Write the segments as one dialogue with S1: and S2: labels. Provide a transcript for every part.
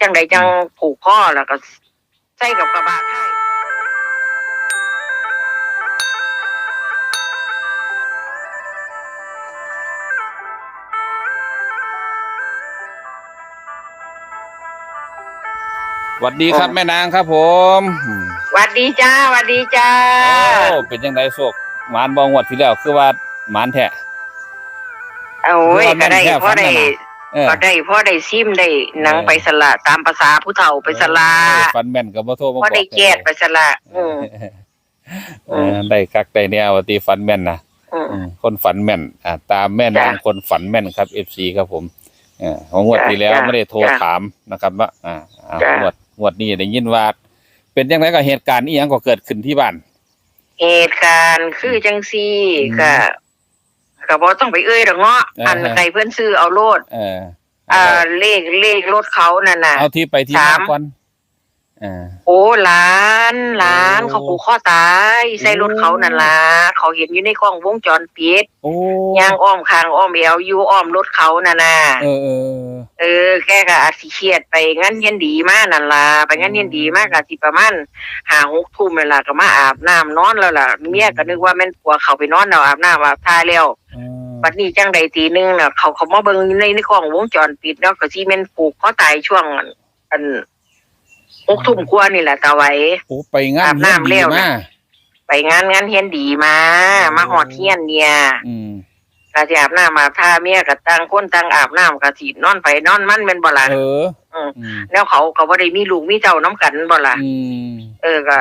S1: จังใดจังผูกข้อแล้วก็ใส่กับกระบะท้าย
S2: หวัดดีครับแม่นางครับผม
S1: หวัดดีจ้าหวัดดีจ้า
S2: โอ้เป็นยังไงโศกหมานบองวดที่แล้วคือว่าหมานแท้
S1: เอาโอ้ย
S2: ว่าแม่
S1: ก็
S2: น
S1: ได้
S2: แค่
S1: พ่อได้
S2: ฝันน่ะ เออ
S1: ก็ได้พ่อได้ซิมได้หนัง
S2: เออ
S1: ไปสละตามภาษาผู้เฒ่าไปสละ
S2: เออฟันแม่นกับบ่โทรมาบ
S1: พ่
S2: อ
S1: อกได้แกดไปสละอืม
S2: เออได้คักได้แนวว่าตีฟันแม่นนะ
S1: อืม
S2: อืมคนฝันแม่น อ่า ตามแม่นาง
S1: จ้ะ
S2: คนฝันแม่นครับ FC ครับผมเออของงวด
S1: จ้ะ
S2: ที่แล้ว
S1: จ้ะ
S2: ไม่ได้โทร
S1: จ้ะ
S2: ถามนะครับว่าอ่าอ่า
S1: จ้ะ
S2: งวดงวดนี้ได้ยินว่า เป็นยังไงกับเหตุการณ์อีหยังก็เกิดขึ้นที่บ้าน
S1: เหตุการณ์คือจังซี่
S2: อืม
S1: ก็ก็บ่ต้องไปเอ้ยดอกเนาะ
S2: เอออั
S1: อันใครเพิ่นซื้อเอาโลด
S2: เออ
S1: อ่าเลขเลขรถเขานั่นน่ะ
S2: เอาที่ไปที่
S1: สาม
S2: มาก่อน อ่า
S1: โอ้หลานหลาน
S2: โอ้
S1: เขาผูกข้อตายใส่รถเขานั่นล่ะเขาเห็นอยู่ในกล้องวงจรปิด
S2: โอ้
S1: ย่างอ้อมคางอ้อมเอวอยู่อ้อมรถเขาน่ะน่ะ
S2: เออเออ
S1: เออแค่ก็อาจสิเครียดไปงั้นเย็นดีมากนั่นล่ะไปงั้นเย็นดีมากก็สิประมาณหาหกทุ่มนั่นล่ะก็มาอาบน้ำนอนแล้วล่ะเมียก็นึกว่าแม่นผัวเขาไปนอนแล้วอาบน้ำอาบท่าแล้ว
S2: เออ
S1: บัดนี้จังใดตีหนึงน่ะเขาเขามาเบิ่งในในกล้องวงจรปิดเนาะก็สิแม่นผูกคอตายช่วงอันอัน หกทุ่มกว่านี่แหละตาไว้
S2: โอ้ไปงาน
S1: อาบน้ำ
S2: เลี้ยง
S1: แล้ว
S2: ดี
S1: นะ
S2: มา
S1: ไปงานงานเฮียนดีมา มาหอดเฮียนเนี่ย
S2: อืม
S1: ก็สิอาบน้ำมาท่าเมียก็ต่างคนต่างอาบน้ำก็สินอนไปนอนมันเป็นบ่ล่ะ
S2: เออ
S1: อืม
S2: อืม
S1: แล้วเขาก็บ่ได้มีลูกมีเจ้าน้ำกันบ่ล่ะ
S2: อืม
S1: เออก็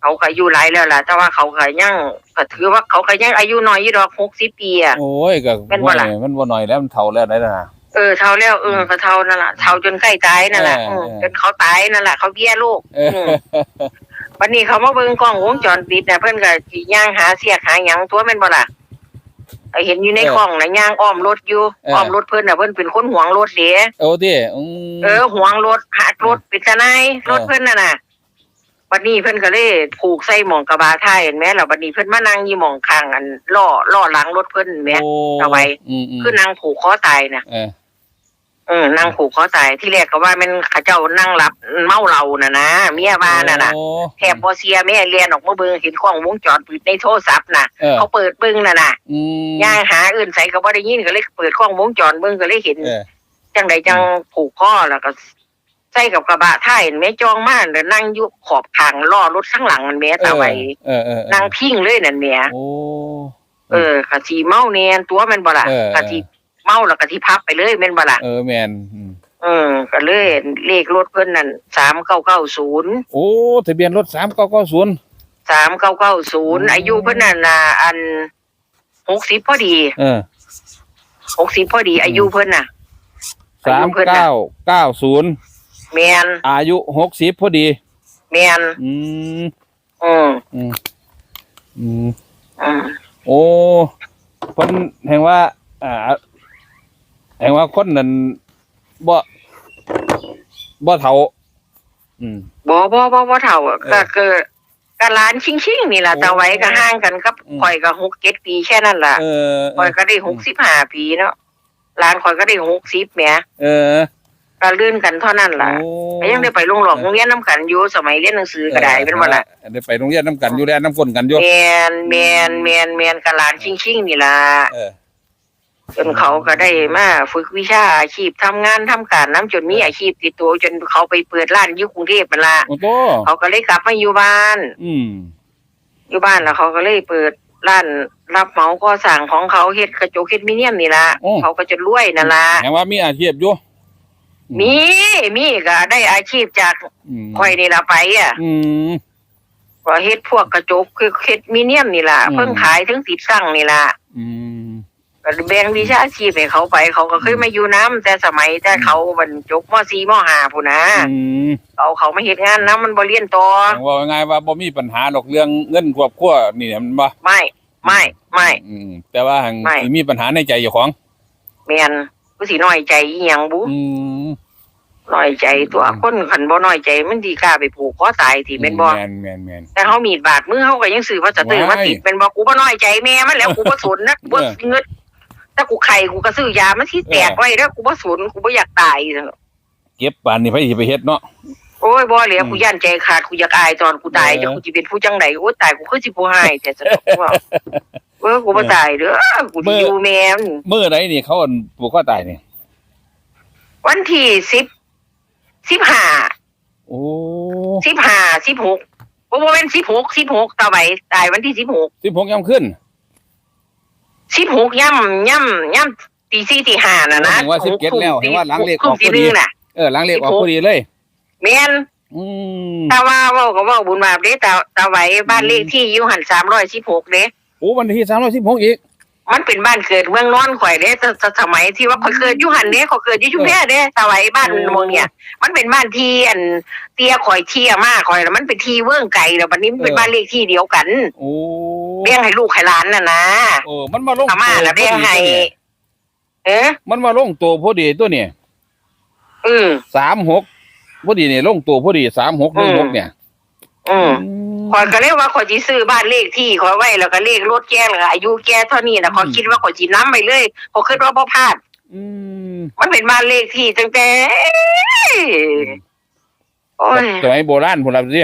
S1: เขาก็อายุหลายแล้วล่ะแต่ว่าเขาก็ยังก็ถือว่าเขาก็ยังอายุน้อยอยู่ดอก60ปีอะ
S2: โอ้ยก็
S1: แม่นบ่ล่ะ
S2: โอ้ยมันบ่หน่อยแล้วมันเฒ่าแล้วได้แล้วนะ
S1: เออเท่าแล้วเออก็เท่านั่นล่ะเท่าจนใกล้ตายนั่นแหละ
S2: เออ
S1: อืม
S2: เออ
S1: จนเขาตายนั่นแหละเขาเบี้ยลูก
S2: เออ
S1: อืมวันนี้เขามาเบิ่งกล้องวงจรปิดนะเพิ่นก็สิย่างหาเสียกหาหยังตัวแม่นบ่ล่ะไอ้เห็นอยู่ใน
S2: เออก
S1: ล้องนะย่างอ้อมรถอยู่
S2: เออ
S1: อ้อมรถเพิ่นน่ะเพิ่นเป็นคนหวงรถเด้
S2: โอ้ติอืม
S1: เออหวงรถหักรถปิดซะนายรถเพิ่นน่ะน่ะ วันนี้เพิ่นก็เลยผูกใส่หม่องกระบะท้ายเห็นไหมแล้ววันนี้เพิ่นมานั่งอยู่หม่องข้างอันล้อล้อหลังรถเพิ่นเห็นไหม
S2: โอ้
S1: เอาไว้
S2: อืมอืม
S1: คือนางผูกคอตายน่ะ
S2: เออ
S1: เออนางผูกคอตายที่แรกก็ว่าแมันเขาเจ้านั่งหลับเมาเหล้าน่ะนะเมียว่าน่ะน่ะ
S2: โอ้
S1: แถบบ่เสียแม่เรียนออกมาเบิ่งเห็นกล้องวงจรปิดในโทรศัพท์น่ะ
S2: เออ
S1: เขาเปิดเบิ่งน่ะน่ะ
S2: อืม
S1: ย่างหาอื่นใส่ก็บ่ได้ยินก็เลยเปิดกล้องวงจรเบิ่งก็เลยเห็น
S2: เออ
S1: จังใดจังผูกคอแล้วก็ ใส่กับกระบะท้ายเห็นแม่จองมาแล้วนั่งอยู่ขอบทางล้อรถข้างหลังมันแม่ตาไว้
S2: เออเออเออ
S1: นั่งพิงเลยนั่นแหม่
S2: โอ้
S1: เออกะสิเมาแน่นตัวแม่นบ่ล่ะ
S2: เออ
S1: กะสิเมาแล้วกะสิพับไปเลยแม่นบ่ล่ะ
S2: เออแม่นอืม
S1: เออก็เลยเลขรถเพิ่นนั่น3990
S2: โอ้ทะเบียนรถ3990
S1: 3990อายุเพิ่นนั่นน่ะอัน60พอดี
S2: เออ
S1: 60พอดี อายุเพิ่นน่ะอายุเพิ่นน่ะ
S2: 3990
S1: แม่น
S2: อายุ60พอดี
S1: แม่น
S2: อืม
S1: อืม
S2: อืมอืม
S1: อืม
S2: โอ้เพิ่นแห่งว่า อ่าแห่งว่าคนนั้นบ่บ่เฒ่าอืม
S1: บ่บ่บ่บ่เฒ่าอะ
S2: เออ
S1: ก็คือก็หลานชิงๆนี่ล่ะ
S2: โอ้
S1: แต่ไว้ก็ห่างกันกับ
S2: อืม
S1: ข่อยก็6 7ปีแค่นั้นล่ะ
S2: เออ
S1: ข่อยก็ได้65ปีเนาะหลานข่อยก็ได้60แหม
S2: เออ
S1: ก็ลื่นกันเท่านั้นล่ะ
S2: โอ้
S1: ก็ยังได้ไปโรงหลอกโรงเรียนนํกันอยู่สมัยเรียนหนังสือก็ได้เป็นว่าล่ะ
S2: ออได้ไปโรงเรียนน้ำกันอยู่แล้วน้ำฝนกันอยู่
S1: แม่นแม่นแม่นแม่นก็หลานชิงๆนี่ล่ะ
S2: เออ
S1: จนเขาก็ได้มาฝึกวิชาอาชีพทำงานทำการน้ำจนมีอาชีพติดตัวจนเขาไปเปิดร้านอยู่กรุงเทพนั่นล่ะ
S2: โอ้โต
S1: เขาก็เลยกลับมาอยู่บ้าน
S2: อืม
S1: อยู่บ้านแล้วเขาก็เลยเปิดร้านรับเหมาก่อสร้างของเขาเฮ็ดกระจกเฮ็ดมิเนียมนี่ละ
S2: โอ้
S1: เขาก็จะรวยนั่นละ
S2: แห่งว่ามีอาชีพอยู่
S1: มีมีก็ได้อาชีพจาก
S2: อืม
S1: ข่อยนี่ละไปอะ
S2: อืม
S1: ก็เฮ็ดพวกกระจกคือเฮ็ดมิเนียมนี่ล่ะ
S2: อืม
S1: เพิ่งขายถึงติดสั่งนี่ล่ะ
S2: อืม
S1: ก็แบ่งวิชาอาชีพให้เขาไป เขาก็เคยมาอยู่น้ำแต่สมัยแต่เขาบรรจบม .4 ม .5 พุ่นนะ
S2: อืม
S1: เอาเขามาเฮ็ดงานน้ำมันบ่เรียนต่อ
S2: แห่งว่าง่ายว่าบ่มีปัญหาหรอกเรื่องเงินครอบครัวนี่มันบ่
S1: ไม่ ไม่ ไม่
S2: อืมแต่ว่าหัง
S1: ไม่
S2: สิมีปัญหาในใจเจ้าของ
S1: แม่น กูสิน้อยใจอีหยังบุ
S2: อืม
S1: น้อยใจตัวคนคันบ่น้อยใจมันดีกล้าไปผูกคอตายที่เป็นบ่
S2: แม่นแม่นแม่น
S1: แต่เขามีดบาดมือเขาก็ยังซื้อว่าจะตื่นมาติด
S2: ว้าย
S1: เป็นบอกกูบ่น้อยใจแม่มันแล้วกูบ่สนนะกูบ่
S2: เออ
S1: เงิดถ้ากูไข่กูก็ซื้อยามาที่แตก
S2: เออ
S1: ไว้แล้วกูบ่สนกูบ่อยากตาย
S2: เก็บปานนี่ไผสิไปเฮ็ดเนาะ
S1: โอ้ยบ่เหลีย
S2: อืม
S1: กูย่านใจขาดกูอยากอายตอนกูตาย
S2: เออ
S1: จะกูสิเป็นผู้จังไดโอ้ยตายกูคือสิผู้ให้แต่สนุกว่า เออกูบ่ตายเด้อกูสิอยู่แม่น
S2: มื้อไหนนี่เขาอั่นผูกคอตายนี่
S1: วันที่10 15
S2: โอ้
S1: 15 16บ่บ่แม่น16 16ต่อไปตายวันที่16
S2: 16ยามขึ้น
S1: 16ย่ำย่ำย่ำตี4ตี5น่ะนะ
S2: ถึงว่า17แล้วเห็นว่าหลังเลขออกพอดี
S1: ทุ่มที่หนึ่งน่ะ
S2: เออหลังเลขออกพอดีเลย
S1: แม่น
S2: อืม
S1: ตาว่าเว้าก็เว้าบุญบาปเด้ตาตาไว้บ้านเลขที่อยู่หัน316เด้
S2: โอ้วันที่316อีก
S1: มันเป็นบ้านเกิดเมืองนอนข่อยเด้แต่แต่สมัยที่ว่าข่อยเกิดอยู่หันเด้ข่อยเกิดอยู่ชุมแพเด้ตาไว้บ้าน
S2: โอ้
S1: เมืองเนี่ย มันเป็นบ้านที่อันเตี้ยข่อยเที่ยมากข่อยแล้วมันเป็นที่เวิ้งไก่แล้วบัดนี้มันเป็นบ้านเลขที่เดียวกัน
S2: โอ้
S1: เลี้ยงให้ลูกให้หลานน่ะนะ
S2: โอ้มันมาลง
S1: อาม่าแล้วเลี้ยงให้เอ๊ะ
S2: มันมาลงตัวพอดีตัวเนี่ย
S1: อืม
S2: 36พอดีนี่ลงตัวพอดี3616เนี่ย
S1: อืม ข่อยก็เลยว่าข่อยสิซื้อบ้านเลขที่ข่อยไว้แล้วก็เลขรถแกแล้วก็อายุแกเท่านี้นะข่อยคิดว่าข่อยสินํไปเลยข่อยคิดว่าบ่พลาด
S2: อืม
S1: มันเป็นบ้านเลขที่ตั้งแต่โอ้ย
S2: สมัยโบราณพุ่นล่ะสิ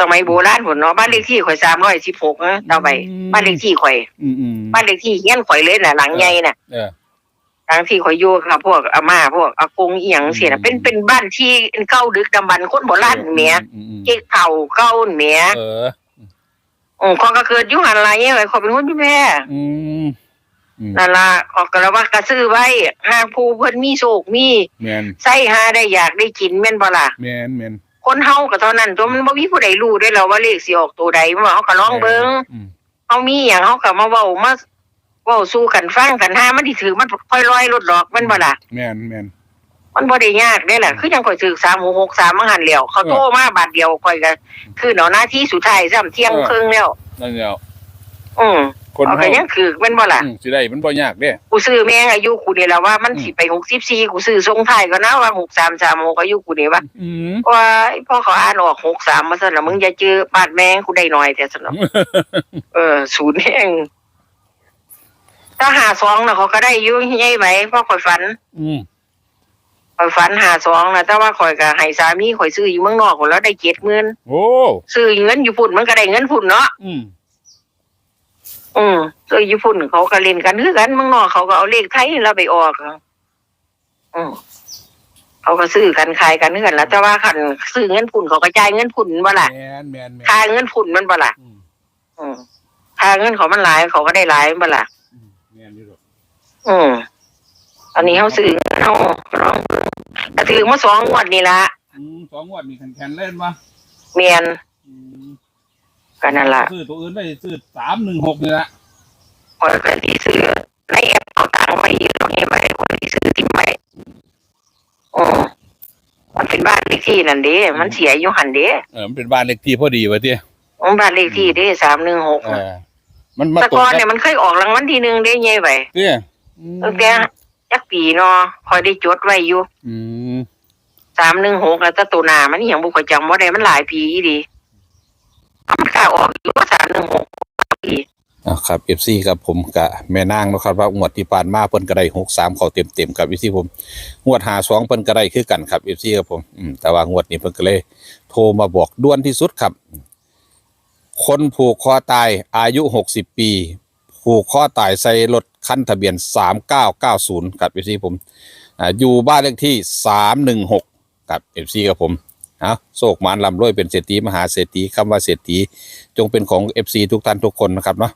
S1: สมัยโบราณพุ่นเนาะบ้านเลขที่ข่อย316นะเอาไป
S2: อืม
S1: บ้านเลขที่ข่อย
S2: อืมอืม
S1: บ้านเลขที่เฮียนข่อยเลยน่ะหลังใหญ่น่ะ
S2: เออ
S1: หลังที่ข่อยอยู่กับพวกอาม่าพวกอากงอีหยังเสียน่ะเป็นเป็นบ้านที่เก่าดึกดำบรรพ์คนโบราณแหม
S2: อืมอืม
S1: เจ๊เก่าเก่าแหม
S2: เออ
S1: อือของก็เกิดอยู่หันหลายเนี่ยข่อยเป็นคนที่แม่
S2: อืมอืม
S1: นั่นล่ะขอยก็เลยว่ากระซื้อไว้หากผู้เพิ่นมีโชคมี
S2: แม่น
S1: ใส่หาได้อยากได้กินแม่นบ่ล่ะ
S2: แม่นแม่น
S1: คนเฮาก็เท่านั้นตัวมันบ่มีผู้ใดรู้ได้แล้วว่าเลขสิออกตัวใดมันว่าเฮาก็ลองเบิ่ง
S2: อืม
S1: เฮามีหยังเฮาก็มาเว้ามาเว้าสู่กันฟังกันหามันสิถือมันค่อยลอยลดดอกแม่นบ่ล่ะ
S2: แม่นแม่น
S1: มันบ่ได้ยากเด้ล่ะคือจังข่อยถือ3663มาหันแล้วเขาโทรมาบาทเดียวข่อยก็คือเนาะหน้าที่สุดท้ายซ้ำเที่ยงครึ่งแล้ว
S2: นั่นแล้ว
S1: อือ
S2: คน
S1: เอาก็
S2: เฮา
S1: ยังคือแม่นบ่ล่ะ
S2: อืมสิได้มันบ่ยากเด้
S1: กูซื้อแม่งอายุกูนี่แหละว่ามันสิไป64กูซื้อทรงไทายก็นะว่า6336อายุกูนี่ว่า
S2: อืม
S1: ว่าไอ้พ่อเขาอ่านออก63มาซั่นล่ะมึงอย่าเจอบาดแมงกูได้หน่อยแต่ซั่นเนาะเออศูนย์แห่ง ถ้าหาสองนะเขาก็ได้อยุ่ใหญ่ไหมเพราะข่อยฝัน
S2: อืม
S1: ข่อยฝันหาสองนะแต่ว่าข่อยก็ให้สามีข่อยซื้ออยู่เมืองนอกพุ่นแล้วได้เจ็ดหมื่น
S2: โอ้
S1: ซื้อเงินอยู่พุ่นมันก็ได้เงินพุ่นเนาะ
S2: อืม
S1: อืมซื้ออยู่พุ่นเขาก็เล่นกันคือกันเมืองนอกเขาก็เอาเลขไทยแล้วไปออกอืมเขาก็ซื้อกันขายกันคือกันแล้วแต่ว่าคันซื้อเงินพุ่นเขาก็จ่ายเงินพุ่นบ่ล่ะ
S2: แม่นแม่นแม่น
S1: ค่าเงินพุ่นมันบ่ล่ะ
S2: อืม
S1: อืมค่าเงินเขามันหลายเขาก็ได้หลายบ่ล่ะ
S2: อืมแม่นอยู่ดอก
S1: อืมอันนี้เขาซื้อเขาลองดูก็ถือมาสองงวดนี่ละ
S2: อืมสองงวดนี่แข็งๆเล่นมา
S1: เมียน
S2: อืม
S1: ก็นั่นละ
S2: ซื้อตัวอื่นได้ซื้อ316นี่ละ
S1: คอยกันที่ซื้อในแอปเอาตังค์ไว้อยู่ตรงนี้ไว้คนที่ซื้อทิ้งไว้อืมมันเป็นบ้านเลขที่นั่นเด้มันเสียอยู่หันเด้
S2: เออมันเป็นบ้านเลขที่พอดีว่าติ
S1: มันบ้านเลขที่เด้สามหนึ่งหก
S2: เออมันมา
S1: แต่
S2: ตรง
S1: ก่อน
S2: กั
S1: เนี่ยมันเคยออกรางวัลที่หนึ่งได้ไงไป
S2: เด้อืม
S1: ตั้งแต่จักปีเนาะคอยได้จดไว้อยู่
S2: อืม
S1: สามหนึ่งหกแล้วแต่ตัวหนามันอหย่างบุคคลจำว่าได้มันหลายปีอีดีมันกล้าออกอยู่ว่าสามหนึ่งหกปี
S2: อ่าครับ FC ครับผมกับแม่นางเนาะครับว่างวดที่ผ่านมาเพิ่นก็ได้63เข้าเต็มๆครับ FC ผมงวด52เพิ่นก็ได้คือกันครับ FC ครับผมอืมแต่ว่างวดนี้เพิ่นก็เลย โทรมาบอกด่วนที่สุดครับ คนผูกคอตายอายุ60ปี ผูกคอตายใส่รถคันทะเบียน 3990 กับ f อผมอ่าอยู่บ้านเลขที่ 316 กับ FC ครับผมเอาโศกมานลำรวยเป็นเศรษฐีมหาเศรษฐีคำว่าเศรษฐีจงเป็นของ FC ทุกท่านทุกคนนะครับเนาะ